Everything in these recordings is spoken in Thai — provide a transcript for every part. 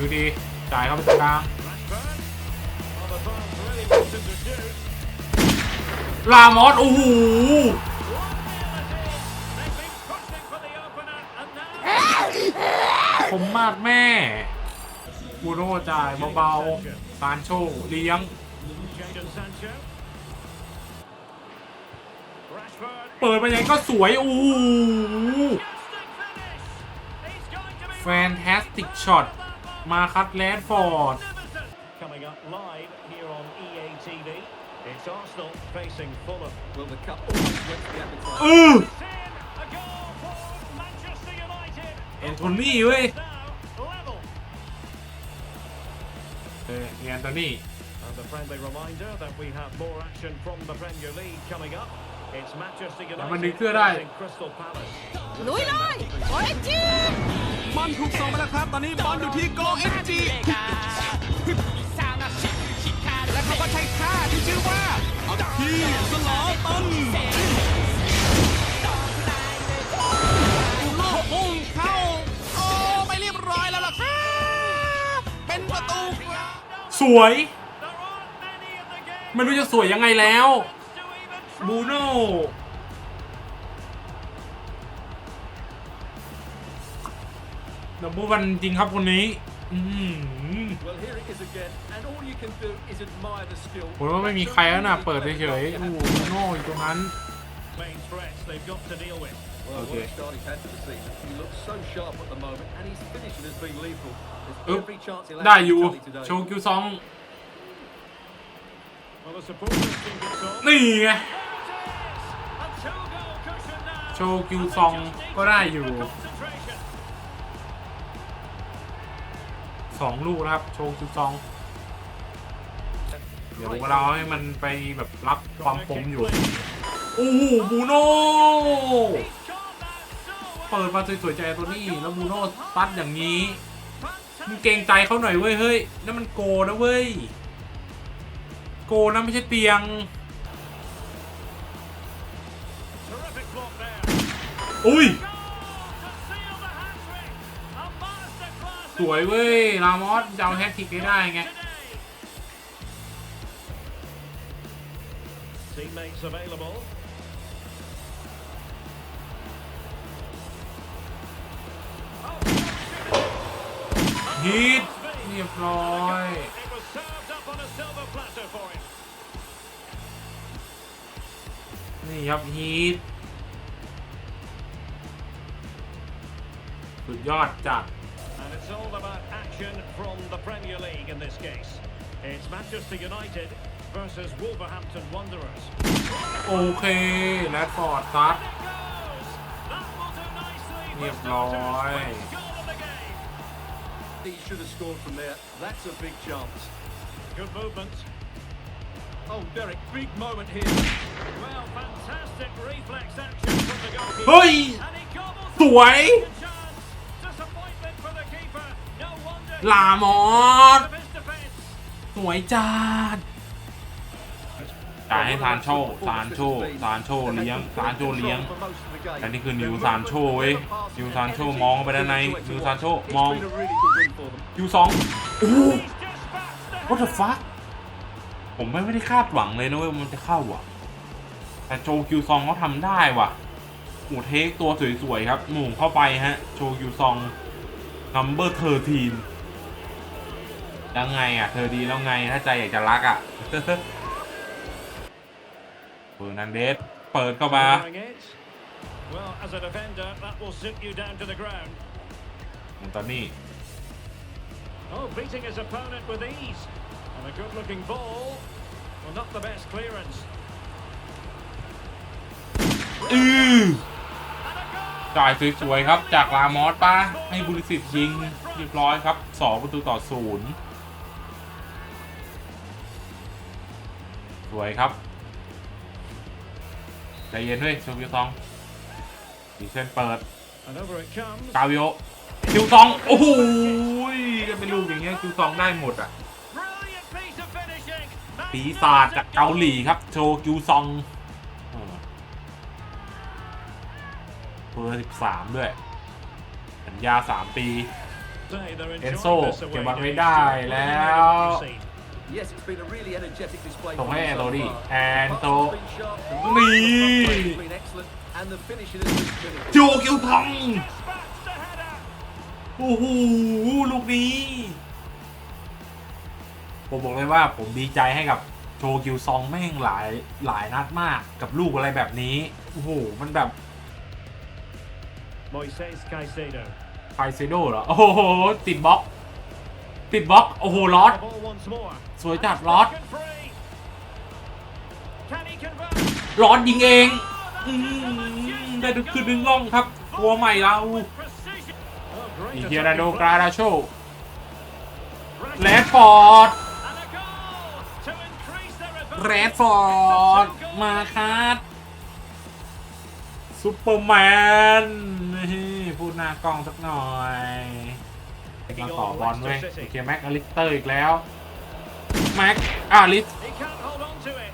ดูดีจ่ายเข้าไปตรงกลางลามอสโอ้โหผมมากแม่กูโน่จ่ายเบาๆซานโชเลี้ยง เปิดไปยังก็สวยอู้แฟนแทสติกช็อต มาคัดแลนฟอร์ด magnificent. Coming up live here on EA TV. It's Arsenal facing Fulham. Well, the cup almost went to the appetite. เออ It's in. A goal for Manchester United. เอนโทนี่เว้ย Now level. เออเอนโทนี่ And a friendly reminder that we have more action from the Premier League coming up. It's Manchester มันดึง United เสื้อได้ facing Crystal Palace. ลุยเลยโอเรนจี บอลถูกส่งไปแล้วครับ ตอนนี้บอลอยู่ที่โกเอ็นจีและเขาก็ใช้ท่าที่ชื่อว่าที่สลอตันลูกพุ่งเข้า โอ้ไม่เรียบร้อยแล้วล่ะครับ เป็นประตู สวย ไม่รู้จะสวยยังไงแล้ว Wants to even try. บูโน่ ดับเบิลวันจริงครับคนนี้อืม Well, here it is again, and all you can do is admire the skill. ผมว่าไม่มีใครแล้วนะเปิดเฉยๆโอ้โหบูโน่อยู่ตรงนั้น Main threats they've got to deal with. Well, Okay. what a start he's had to the season. He looks so sharp at the moment, and his finishing has been lethal. There's อึ๊บ every chance he'll ได้ have อยู่ to today. โชกิวซอง Well, the supporters can get on. นี่ไง A two-goal cushion now. โชกิวซองก็ได้อยู่ สองลูกนะครับ โชกิวซองเดี๋ยวเราให้มันไปแบบรับความปมอยู่ โอ้โหบูโน่เปิดมาสวยๆใจตัวนี้ แล้วบูโน่ตัดอย่างนี้มึงเกรงใจเขาหน่อยเว้ยเฮ้ยนั่นมันโกนะเว้ย โกนะไม่ใช่เตียง อุ้ย สวยเว้ย รามอสจะเอาแฮตทริกให้ได้ไง today. Teammates available. ฮิตเรียบร้อย It was served up on a silver platter for him. นี่ครับฮีทสุดยอดจัด And it's all about action from the Premier League in this case. It's Manchester United versus Wolverhampton Wanderers. โอเค แรดฟอร์ดซัด It goes! That will do nicely for เรียบร้อย starters. First goal of the game. He should have scored from there. That's a big chance. Good movement. Oh, Derek, big moment here. Well, fantastic reflex action from the goalkeeper. เฮ้ย And he gobbles สวย ลามอสสวยจัดจ่ายให้ซานโชซานโชซานโชเลี้ยงซานโชเลี้ยง For most of the game. แต่นี่คือนิวซานโชเว้ยนิวซานโชมองไปด้านในนิวซานโชมอง It's been a really good win for them. คิวสองโอ้โห He's dispatched the what the fuck ผมไม่ได้คาดหวังเลยนะเว้ยมันจะเข้าอะ แต่โจคิวซองเขาทำได้ว่ะหมูเทคตัวสวยๆครับ หมู่เข้าไปฮะโชคิวซอง number แล้วไงอะ เธอดีแล้วไงถ้าใจอยากจะรักอะเฟอร์นันเดสเปิดเข้ามามอนตอนนี้อือจ่ายสวยๆครับ จากลามอสป้าให้บุริสิทธิ์ยิงเรียบร้อยครับ 2 ประตูต่อศูนย์ สวยครับ ใจเย็นด้วยโชคิวซองดีเซนเปิด And over it comes. กาวิโอคิวซอง โอ้โหจะเป็นลูกอย่างเงี้ยคิวซองได้หมดอะ Brilliant piece of finishing. ปีศาจจากเกาหลีครับ โชคิวซองเบอร์13 ด้วย สัญญา 3 ปี say they're enjoying Enzo this away เก็บบอลไว้ game. ได้ Still แล้ว preliminary concede. Yes, it's been a really energetic display. Tong from hai him so Anthony. far. And The to- pass has been sharp, the movement Ni. has been excellent, and the finishing has been finished. โจคิวทอง Dispatched the header. โอ้โหลูกนี้ ผมบอกเลยว่าผมดีใจให้กับโชกิวซองแม่งหลายหลายนัดมากกับลูกอะไรแบบนี้ โอ้โห มันแบบ Moises Caicedo. ไฟเซโดเหรอ โอ้โห ติดบล็อก ติดบล็อก โอ้โหลอดสวยจัดลอดลอดยิงเองได้ดึกคืนดึงล่องครับตัวใหม่เราอีเทียราโดกราดาโชแรดฟอร์ดแรดฟอร์ดมาคับซูเปอร์แมนพูดหน้ากล้องสักหน่อย มาต่อบอลเว้ยโอเคแม็กอลิสเตอร์อีกแล้วแม็กอาลิส He can't hold on to it.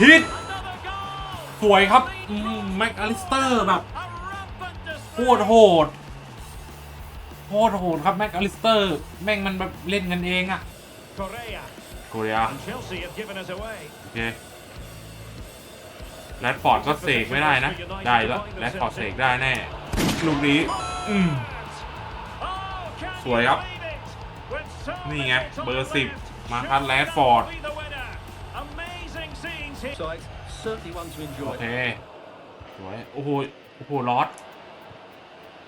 ฮิต Another goal. สวยครับอืมแม็กอลิสเตอร์แบบ A rampant โค display. ตรโหดโคตรโหดครับแม็กอลิสเตอร์ แม่งมันแบบเล่นกันเองอะ Correa. โกเรีย And Chelsea have given us away. โอเค แรดฟอร์ดก็เสกไม่ได้นะ ได้แล้วแรดฟอร์ดเสกได้แน่ลูกนี้อืม Oh, can สวยครับ you believe it? With so นี่ไง minutes on เบอร์ the สิบ left, มาคัด should แรด that ฟอร์ด be the winner? Amazing scenes here. Sides, certainly one to โอ enjoy. เคสวยโอ้โหโอ้โหลอส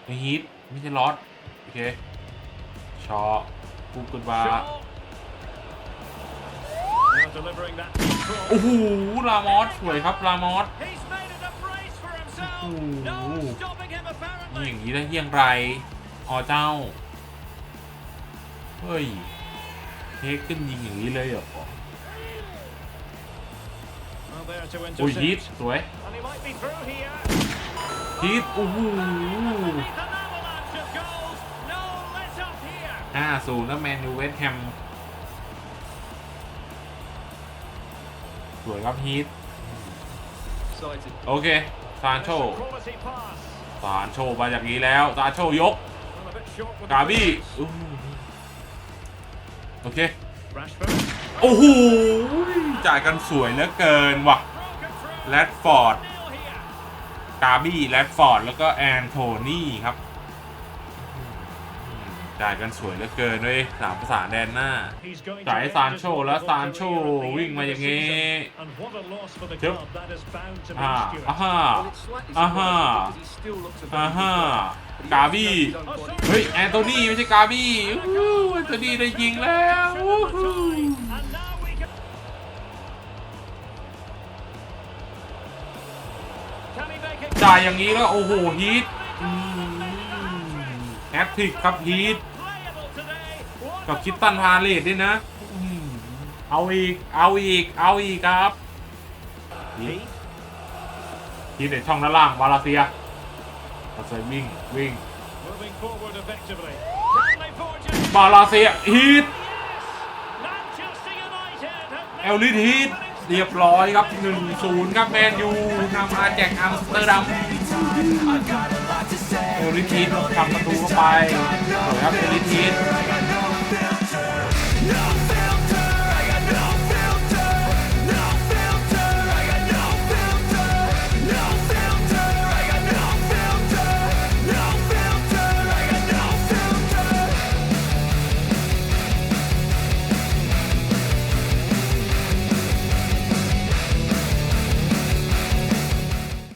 ไม่ฮิตไม่ใช่ลอสโอเคชอกูกุดบา โอ้โหลามอสสวยครับลามอส He's made it a brace for himself. Ooh. No stopping him นี่อ apparently. ย่างนี้ได้เยี่ยงไรอ๋อเจ้า เฮ้ยเทคขึ้นยิงอย่างนี้เลยเหรอ Well, there to โอ้ยฮิต intercept. สวย And he might be through here. ฮิตโอ้โห Beneath an avalanche of goals. No let up here. ห้าศูนย์แล้วแมนยูเวสต์แฮม วยครับฮิต Excited. โอเคซานโช That's a quality pass. ซานโชมาจากนี้แล้วซานโชยก Well, a bit short with กา the บี้ clearance. อู้โอเค Rashford. โอ้โหจ่ายกันสวยเหลือเกินว่ะ Broken through. แรดฟอร์ด Nil here. กาบี้แรดฟอร์ดแล้วก็แอนโทนีครับอืม จ่ายกันสวยเหลือเกินด้วยสามภาษานแดนหน้า He's going to จ่ายให้ end ซาน his โชแล้ว wonderful ซานโช career at the วิ่ง end มา of อ the ย่างนี้ season. And what a loss for the Yep. club. That is bound to be อ่า Stewart. อ่าฮะ Well, it's slightly Aha. surprising because he still looks a very อ่า good ฮะ player, but he กา has to บี้ know his own body. เฮ้ยแอนโทนีไม่ใช่กาบี้อู้แอนโทนีได้ยิงแล้ว Should อู้ have หู a tie. And now we can... Can he make it? จ่ายอย่างนี้แล้วโอ้โหฮีทแอตทริกครับฮีท Playable today. What กับ a คิดตันพาเลตด้วยนะอืมเอาอีก เอาอีก เอาอีกครับฮีท Heath. ฮีทในช่องด้านล่าง วาลาเซียวาลาเซียวิ่ง วิ่ง Moving forward effectively. Can they forge it? บาลาเซียฮีท Manchester United have เอลลิทฮีทเรียบร้อยครับ 1-0 ครับแมนยูนำมาแจกอัมสเตอร์ดัมเอลลิทฮีททำประตูเข้าไปสวยครับเอลลิทฮีท